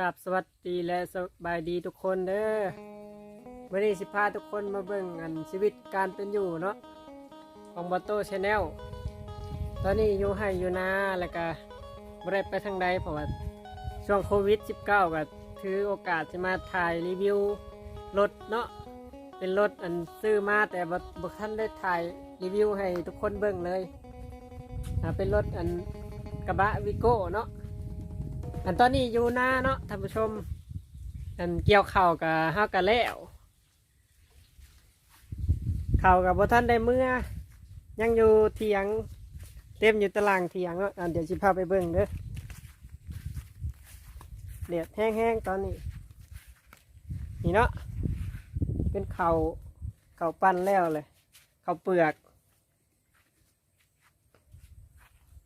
กับสวัสดีและสบายดีทุกคนเด้อวันนี้สิพาทุกคนมาเบิ่งอันชีวิตการเป็นอยู่เนาะของบอโต้ชาแนลตอนนี้อยู่ให้อยู่นาแล้วก็บ่ได้ไปทางใดเพราะว่าช่วงโควิด -19 ก็ถือโอกาสจะมาถ่ายรีวิวรถเนาะเป็นรถอันซื้อมาแต่บ่บ่ทันได้ถ่ายรีวิวให้ทุกคนเบิ่งเลยอ่าเป็นรถอันกระบะวิโก้เนาะ อันตอนนี้อยู่หน้าเนาะท่านผู้ชม อันเกี่ยวเข่ากับห้ากันแล้วเข่ากับบ่ท่านได้เมื่อ ยังอยู่เถียง เต็มอยู่ตารางเถียงเนาะอันเดี๋ยวชิพาไปเบิ่งเด้อเดือดแห้งๆตอนนี้ นี่เนาะเป็นเข่าเข่าปั้นแล้วเลยเข่าเปลือก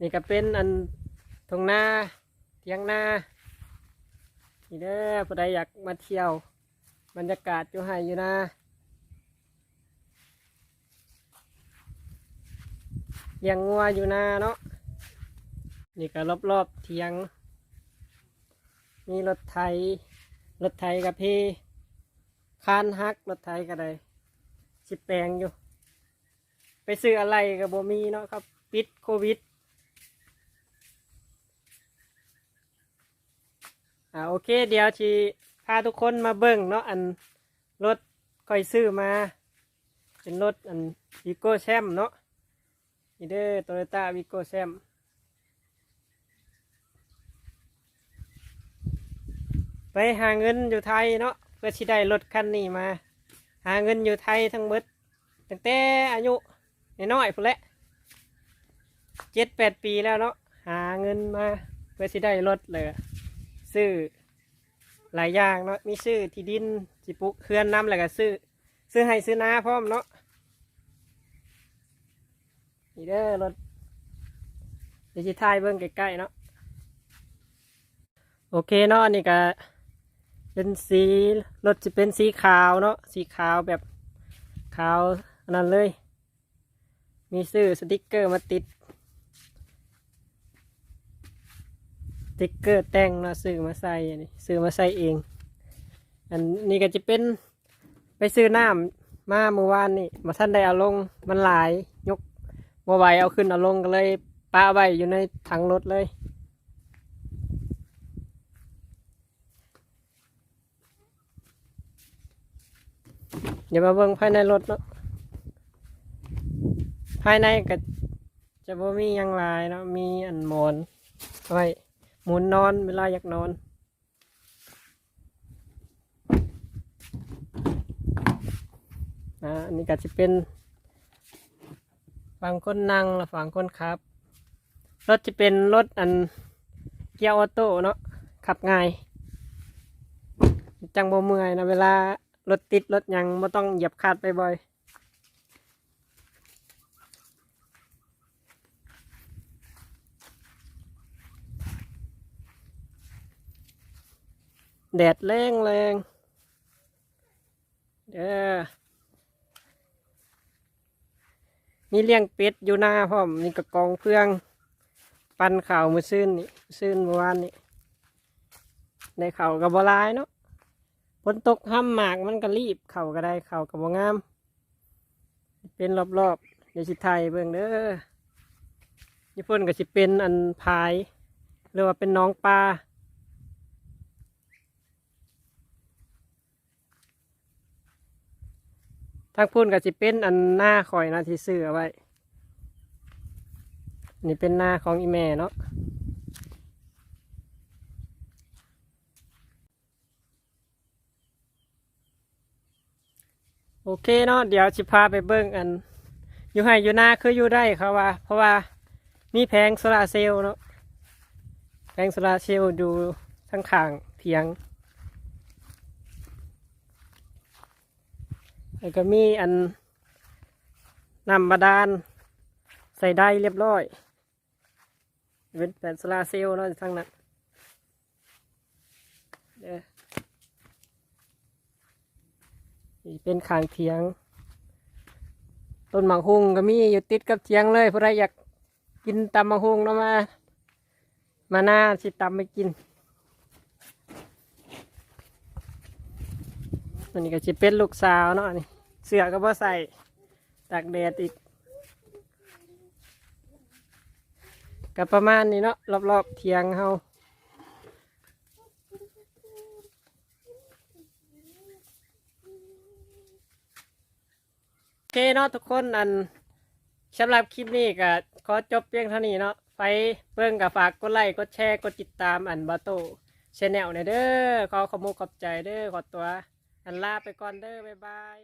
นี่ก็เป็นอันทงหน้า เทียงนานี่เด้อผู้ใดอยากมาเที่ยว บรรยากาศอยู่ไห้อยู่นะเลี้ยงงัวอยู่นาเนาะนี่ก็รอบๆเทียง มีรถไถรถไถกับพี่คานฮักรถไถก็ได้สิแปลงอยู่ ไปซื้ออะไรกับโบมีเนาะครับ ปิดโควิด อ่าโอเค เดี๋ยวชีพาทุกคนมาเบิ่งเนาะอันรถค่อยซื้อมา เป็นรถอันวิโก้แชมเนาะนี่เด้อโตโยต้าวิโก้แชมไปหาเงินอยู่ไทยเนาะเพื่อที่ได้รถคันนี้มา หาเงินอยู่ไทยทั้งหมดตั้งแต่อายุน้อยๆพุ่นแหละเจ็ดแปดปีแล้วเนาะหาเงินมาเพื่อที่ได้รถเลย ซื้อหลายอย่างเนาะมีซื้อที่ดินจิปลูกเคลื่อนน้ำแล้วก็ซื้อซื้อให้ซื้อนาพร้อมเนาะนี่เด้อรถดิจิทายเบิ้งใกล้ๆเนาะโอเคเนาะนี่ก็เป็นสีรถจะเป็นสีขาวเนาะสีขาวแบบขาวนนั้นเลย มีซื้อสติกเกอร์มาติด ติ๊กเกอร์แต่งเนาะซื้อมาใส่อันนี้ซื้อมาใส่เอง อันนี้ก็จะเป็นไปซื้อน้ำมาเมื่อวานนี่มาท่านได้เอาลงมันหลายยกมาไหวเอาขึ้นเอาลงก็เลยปาไว้อยู่ในถังรถเลย เดี๋ยวมาเบิ่งภายในรถเนาะภายในก็จะบ่มียังลายเนาะมีอันมอนไว้ หมุนนอนเวลาอยากนอน อันนี้ก็จะเป็นฝั่งคนนั่งและฝั่งคนขับ รถจะเป็นรถอันเกียร์ออโต้เนาะขับง่าย จังบ่เมื่อยนะเวลารถติดรถยังไม่ต้องเหยียบคาดไปบ่อย แดดแรงแรงเด้อมีเลี้ยงเป็ดอยู่หน้าพร้อมนี่กระกองเพื่อง ปันข่าวมือซื่นนี่ซื่นเมื่อวานนี่ในเข่ากับบหลายเนาะฝนตกห้ามหมากมันก็รีบเข่าก็ได้เข่ากับบงาม เป็นรอบๆเดี๋ยวสิไทยเบิ่งเด้อญี่ปุ่นก็สิเป็นอันพายหรือว่าเป็นน้องปลา ทางพุ่นก็สิเป็นอันหน้าคอยนะที่ซื้อเอาไว้ นี่เป็นหน้าของอีแม่เนาะโอเคเนาะเดี๋ยวสิพาไปเบิ่งอัน อยู่ให้อยู่หน้าคืออยู่ได้เขาว่า เพราะว่ามีแผงโซลาเซลล์เนาะแผงโซลาเซลล์ดูทั้งข้างเถียง แล้วก็มีอันนำบาดาลใส่ได้เรียบร้อย เป็นแผ่นโซลาร์เซลล์เนาะทั้งนั้นเด้อนี่เป็นขางเทียง ต้นหมากฮุงก็มีอยู่ติดกับเทียงเลยผู้ใดอยากกินตำหมากฮุงเนาะมา มาหน้าสิตำไปกินอันนี้ก็จะเป็นลูกสาวเนาะนี่ เสื้อก็บ่ใส่ตากแดดอีกก็ประมาณนี้เนาะรอบๆเทียงเฮาโอเคเนาะทุกคนอันสำหรับคลิปนี้ก็ขอจบเพียงเท่านี้เนาะไปเบิ่งกับฝากกดไลค์กดแชร์กดติดตามอันบาโตชแนลเด้อขอขอบคุณขอบใจเด้อขอตัว อันลาไปก่อนเด้อบ๊ายบาย